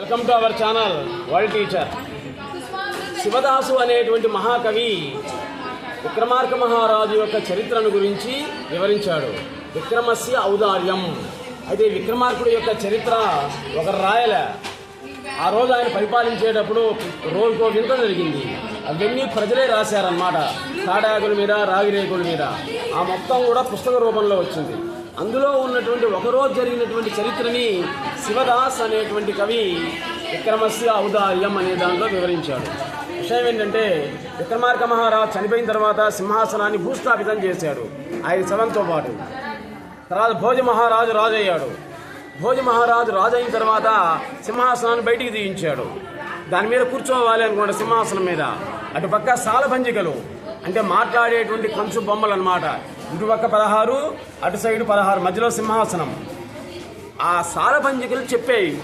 Welcome to our channel world teacher Sivadasu అనేటువంటి మహాకవి విక్రమార్క మహారాజు యొక్క చరిత్రను గురించి వివరించాడు. విక్రమస్య ఔదార్యం. అయితే విక్రమార్కుడి యొక్క చరిత్ర ఒకరు రాయలే. ఆ రోజు ఆయన పరిపాలించేటప్పుడు రోజుకో వింత జరిగింది. అవన్నీ ప్రజలే రాశారన్నమాట. తాడాకుల మీద రాగిరేకుల మీద. ఆ మొత్తం కూడా పుస్తక రూపంలో వచ్చింది. అందులో ఉన్నటువంటి ఒకరోజు జరిగినటువంటి చరిత్రని శివదాస్ అనేటువంటి కవి విక్రమస్య ఔదార్యం అనే దాంట్లో వివరించాడు. విషయం ఏంటంటే విక్రమార్క మహారాజ్ చనిపోయిన తర్వాత సింహాసనాన్ని భూస్థాపితం చేశాడు ఆయన శవంతో పాటు. తర్వాత భోజ మహారాజు రాజయ్యాడు. భోజ మహారాజు రాజైన తర్వాత సింహాసనాన్ని బయటికి తీయించాడు. దాని మీద కూర్చోవాలి అనుకోండి సింహాసనం మీద. అటు పక్క సాలభంజికలు అంటే మాట్లాడేటువంటి కంచు బొమ్మలు అనమాట ఇటుపక్క పదహారు అటు సైడు పదహారు మధ్యలో సింహాసనం. ఆ సాలభంజికలు చెప్పాయి.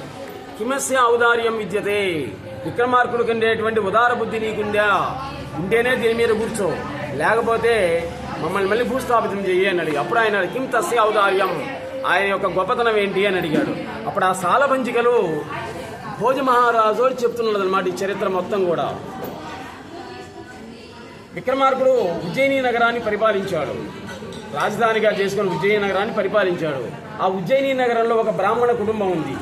కిమస్య ఔదార్యం విద్యతే. విక్రమార్కుడు ఉండేటువంటి ఉదార బుద్ధి నీకుందా? ఉంటేనే దీని మీద కూర్చో. లేకపోతే మమ్మల్ని మళ్ళీ భూస్థాపితం చెయ్యి అని అడిగి అప్పుడు ఆయన కిం తస్య ఔదార్యం? ఆయన యొక్క గొప్పతనం ఏంటి? అని అడిగాడు. అప్పుడు ఆ సాలభంజికలు భోజ మహారాజు చెప్తున్నదనమాట ఈ చరిత్ర మొత్తం కూడా. విక్రమార్కుడు ఉజ్జయిని నగరాన్ని పరిపాలించాడు. రాజధానిగా చేసుకుని ఉజ్జయిని నగరాన్ని పరిపాలించాడు. ఆ ఉజ్జయిని నగరంలో ఒక బ్రాహ్మణ కుటుంబం ఉంది.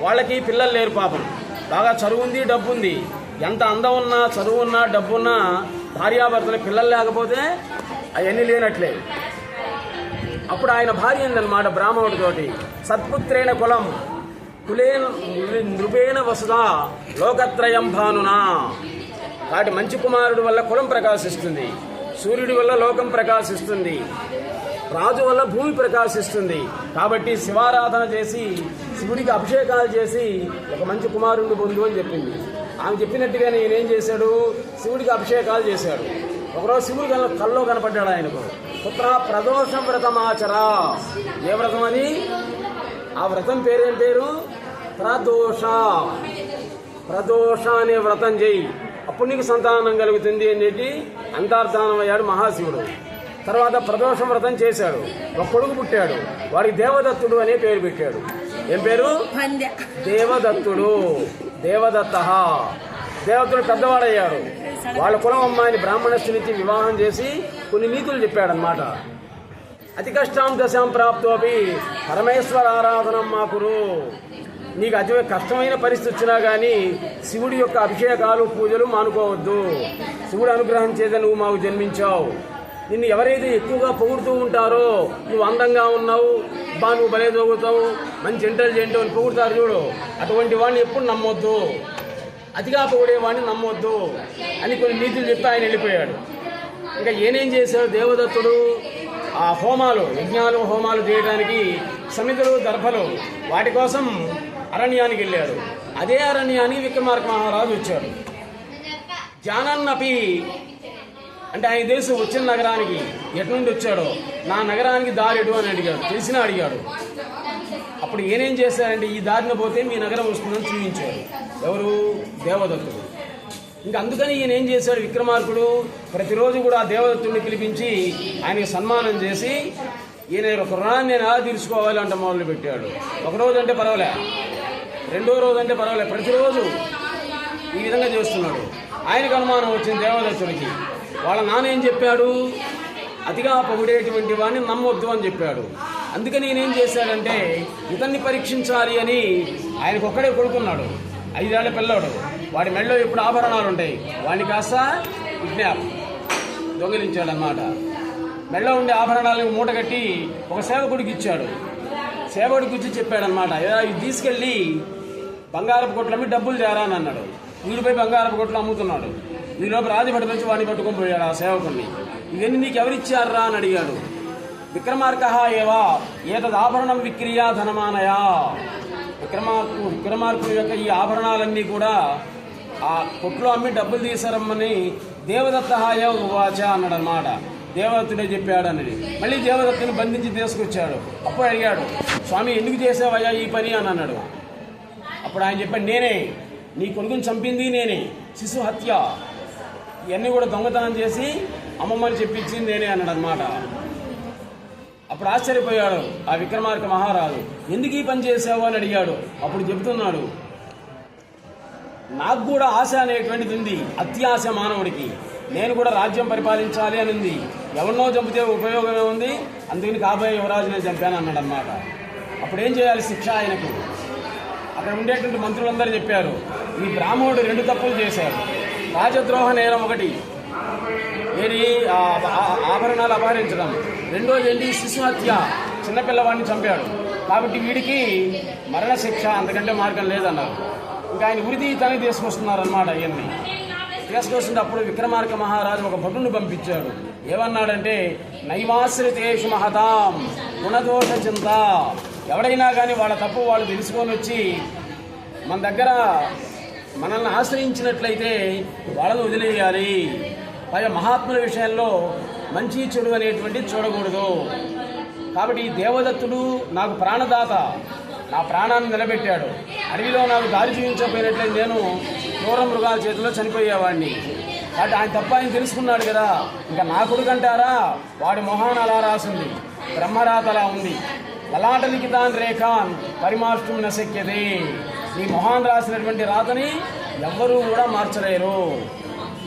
వాళ్ళకి పిల్లలు లేరు పాపం. బాగా చదువు ఉంది డబ్బు ఉంది ఎంత అందం ఉన్నా చదువు ఉన్నా డబ్బు ఉన్నా భార్యాభర్తలు పిల్లలు లేకపోతే అవన్నీ లేనట్లే. అప్పుడు ఆయన భార్య ఉందన్నమాట బ్రాహ్మణుడితోటి. సత్పుత్రేణ కులం. కులే నృపేణ వసుదా లోకత్రయం భానునా వాటి మంచి కుమారుడు వల్ల కులం ప్రకాశిస్తుంది. సూర్యుడి వల్ల లోకం ప్రకాశిస్తుంది. రాజు వల్ల భూమి ప్రకాశిస్తుంది. కాబట్టి శివారాధన చేసి శివుడికి అభిషేకాలు చేసి ఒక మంచి కుమారుడిని పొందు అని చెప్పింది. ఆమె చెప్పినట్టుగానే ఈయన ఏం చేశాడు? శివుడికి అభిషేకాలు చేశాడు. ఒకరోజు శివుడు కళ్ళ కల్లో కనపడ్డాడు ఆయనకు. పుత్ర ప్రదోష వ్రతమాచరా. ఏ వ్రతం అని ఆ వ్రతం పేరేం పేరు? ప్రదోష. ప్రదోష అనే వ్రతం చేయి. నీకు సంతానం కలుగుతుంది అని చెప్పి అంతర్ధానం అయ్యాడు మహాశివుడు. తర్వాత ప్రదోష వ్రతం చేశాడు. ఒక కొడుకు పుట్టాడు. వాడికి దేవదత్తుడు అనే పేరు పెట్టాడు. ఏం పేరు? దేవదత్తుడు. దేవదత్త. దేవతడు పెద్దవాడయ్యాడు. వాళ్ళ కులం అమ్మాయిని బ్రాహ్మణస్థునిచ్చి వివాహం చేసి కొన్ని నీతులు చెప్పాడనమాట అతి కష్టాం దశాం ప్రాప్తోపి పరమేశ్వర ఆరాధనం మాకురు. నీకు అతి కష్టమైన పరిస్థితి వచ్చినా కానీ శివుడి యొక్క అభిషేకాలు పూజలు మానుకోవద్దు. శివుడు అనుగ్రహం చేత నువ్వు మాకు జన్మించావు. నిన్ను ఎవరైతే ఎక్కువగా పొగుడుతూ ఉంటారో నువ్వు అందంగా ఉన్నావు బా నువ్వు బలే తోగుతావు మంచి ఇంటెలిజెంట్ అని పొగుడుతారు చూడు. అటువంటి వాడిని ఎప్పుడు నమ్మొద్దు. అతిగా పొగిడేవాడిని నమ్మొద్దు అని కొన్ని నీతులు చెప్పి ఆయన వెళ్ళిపోయాడు. ఇంకా ఏనేం చేశాడు దేవదత్తుడు? ఆ హోమాలు యజ్ఞాలు హోమాలు చేయడానికి సమితులు దర్భలు వాటి కోసం అరణ్యానికి వెళ్ళాడు అదే అరణ్యానికి విక్రమార్క మహారాజు వచ్చారు. జానన్నపి అంటే ఆయన దేశం వచ్చిన నగరానికి ఎటు నుండి వచ్చాడో. నా నగరానికి దారెడు అని అడిగాడు. తెలిసినా అడిగాడు. అప్పుడు ఏనేం చేశారంటే ఈ దారిన పోతే మీ నగరం వస్తుందని చూపించాడు. ఎవరు? దేవదత్తుడు. ఇంకా అందుకని ఈయన ఏం చేశాడు? విక్రమార్కుడు ప్రతిరోజు కూడా ఆ దేవదత్తుడిని పిలిపించి ఆయనకి సన్మానం చేసి ఈయన ఒక రుణాన్ని నేను ఎలా తీర్చుకోవాలి అంటే మొదలు పెట్టాడు అంటే పర్వాలే. రెండో రోజు అంటే పర్వాలేదు. ప్రతిరోజు ఈ విధంగా చేస్తున్నాడు. ఆయనకు అనుమానం వచ్చింది దేవదత్తుడికి వాళ్ళ నాన్న ఏం చెప్పాడు? అతిగా పొగిడేటువంటి వాడిని నమ్మొద్దు అని చెప్పాడు. అందుకని నేనేం చేశాడంటే ఇతన్ని పరీక్షించాలి అని ఆయనకు ఒక్కడే కొడుకున్నాడు. ఐదేళ్ళ పిల్లోడు. వాడి మెడలో ఇప్పుడు ఆభరణాలు ఉంటాయి. వాడిని కాస్త కిడ్నాప్ దొంగిలించాడు అన్నమాట మెడలో ఉండే ఆభరణాలను మూటగట్టి ఒక సేవకుడికి ఇచ్చాడు. సేవకుడికి ఇచ్చి చెప్పాడనమాట "ఏరా, ఇది తీసుకెళ్ళి బంగారపు కొట్లు అమ్మి డబ్బులు చేరాని అని అన్నాడు. వీడిపై బంగారపు కొట్లు అమ్ముతున్నాడు. ఈ రాజభటి నుంచి వాడిని పట్టుకొని పోయాడు ఆ సేవకుడిని ఇవన్నీ నీకు ఎవరిచ్చారా అని అడిగాడు. విక్రమార్కహ ఏవా? ఏతద్ ఆభరణం విక్రియా ధనమానయా? విక్రమార్కు విక్రమార్కుని యొక్క ఈ ఆభరణాలన్నీ కూడా ఆ కొట్లో అమ్మి డబ్బులు తీసారమ్మని దేవదత్త హాయ ఉవాచ అన్నాడనమాట దేవదత్తుడే చెప్పాడు అనేది. మళ్ళీ దేవదత్తుని బంధించి తీసుకొచ్చాడు. అప్పుడు అడిగాడు స్వామి ఎందుకు చేసావయ్యా ఈ పని? అని అన్నాడు. అప్పుడు ఆయన చెప్పాడు నేనే నీ కొడుకుని చంపింది నేనే. శిశు హత్య. ఇవన్నీ కూడా దొంగతనం చేసి అమ్మమ్మని చెప్పించింది నేనే అన్నాడు అనమాట అప్పుడు ఆశ్చర్యపోయాడు ఆ విక్రమార్క మహారాజు. ఎందుకు ఈ పని చేసావు అని అడిగాడు. అప్పుడు చెబుతున్నాడు నాకు కూడా ఆశ అనేటువంటిది ఉంది అత్యాశ మానవుడికి. నేను కూడా రాజ్యం పరిపాలించాలి అని ఉంది. ఎవరినో చంపితే ఉపయోగమే ఉంది. అందుకని కాబోయే యువరాజునే చంపాను అన్నాడు అనమాట అప్పుడు ఏం చేయాలి? శిక్ష ఆయనకు. అక్కడ ఉండేటువంటి మంత్రులందరూ చెప్పారు ఈ బ్రాహ్మణుడు రెండు తప్పులు చేశాడు. రాజద్రోహ నేరం ఒకటి. ఏది? ఆ ఆభరణాలు అపహరించడం. రెండోది ఏంటి? శిశు హత్య. చిన్నపిల్లవాడిని చంపాడు. కాబట్టి వీడికి మరణశిక్ష అంతకంటే మార్గం లేదన్నారు. ఇంకా ఆయన ఉరిది తీసుకొస్తున్నారన్నమాట తీసుకొస్తున్నారు అనమాట అవన్నీ విక్రమార్క మహారాజు ఒక భటుని పంపించాడు. ఏమన్నాడంటే నైవాశ్రితేషు మహతాం గుణదోష చింత. ఎవడైనా కానీ వాళ్ళ తప్పు వాళ్ళు తెలుసుకొని వచ్చి మన దగ్గర మనల్ని ఆశ్రయించినట్లయితే వాళ్ళని వదిలేయాలి. పైగా మహాత్ముల విషయంలో మంచి చెడు అనేటువంటి చూడకూడదు. కాబట్టి ఈ దేవదత్తుడు నాకు ప్రాణదాత నా ప్రాణాన్ని నిలబెట్టాడు. అడవిలో నాకు దారి చూపించకపోయినట్లయితే నేను క్రూర మృగాల చేతిలో చనిపోయేవాడిని. కాబట్టి ఆయన తప్ప ఆయన తెలుసుకున్నాడు కదా. ఇంకా నా కొడుకంటారా వాడి మొహాన్ అలా రాసింది. బ్రహ్మరాత అలా ఉంది. లలాట లిఖితాన్ రేఖాన్ పరిమాష్టం నశక్యది నీ మొహాన్ రాసినటువంటి రాతని ఎవ్వరూ కూడా మార్చలేరు.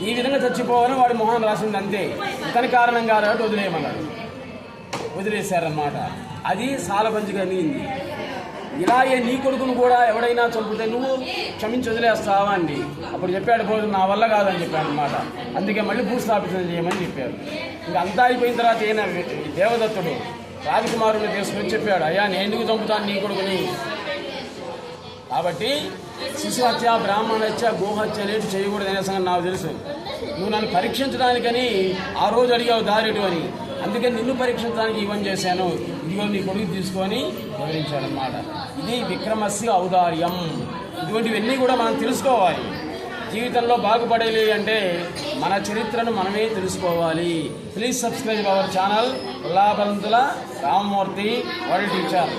ఈ విధంగా చచ్చిపోవాలని వాడి మొహాన్ రాసింది అంతే. ఇతని కారణం కాదు కాబట్టి వదిలేయమన్నాడు. వదిలేశారన్నమాట. అది సాలబంజిగా అనిగింది ఇలాగే నీ కొడుకును కూడా ఎవడైనా చంపితే నువ్వు క్షమించి వదిలేస్తావా అండి అప్పుడు చెప్పాడు పోదు నా వల్ల కాదని చెప్పాడు అనమాట అందుకే మళ్ళీ భూస్థాపితం చేయమని చెప్పారు. ఇంకా అంతా అయిపోయిన తర్వాత ఈయన దేవదత్తుడు? రాజకుమారుని తీసుకొని చెప్పాడు అయ్యా నేను ఎందుకు చంపుతాను నీ కొడుకుని? కాబట్టి శిశు హత్య బ్రాహ్మణ హత్య గోహత్య అనేది చేయకూడదు అనే సంగతి నాకు తెలుసు. నువ్వు నన్ను పరీక్షించడానికని ఆ రోజు అడిగావు దారిటు అని. అందుకని నిన్ను పరీక్షించడానికి ఇవన్నీ చేశాను. ఇదిగో నీ కొడుకు తీసుకొని వివరించాడనమాట ఇది విక్రమస్య ఔదార్యం. ఇటువంటివన్నీ కూడా మనం తెలుసుకోవాలి. జీవితంలో బాగుపడేది అంటే మన చరిత్రను మనమే తెలుసుకోవాలి. Please subscribe our channel Ullabanthula Ramamurthy world teacher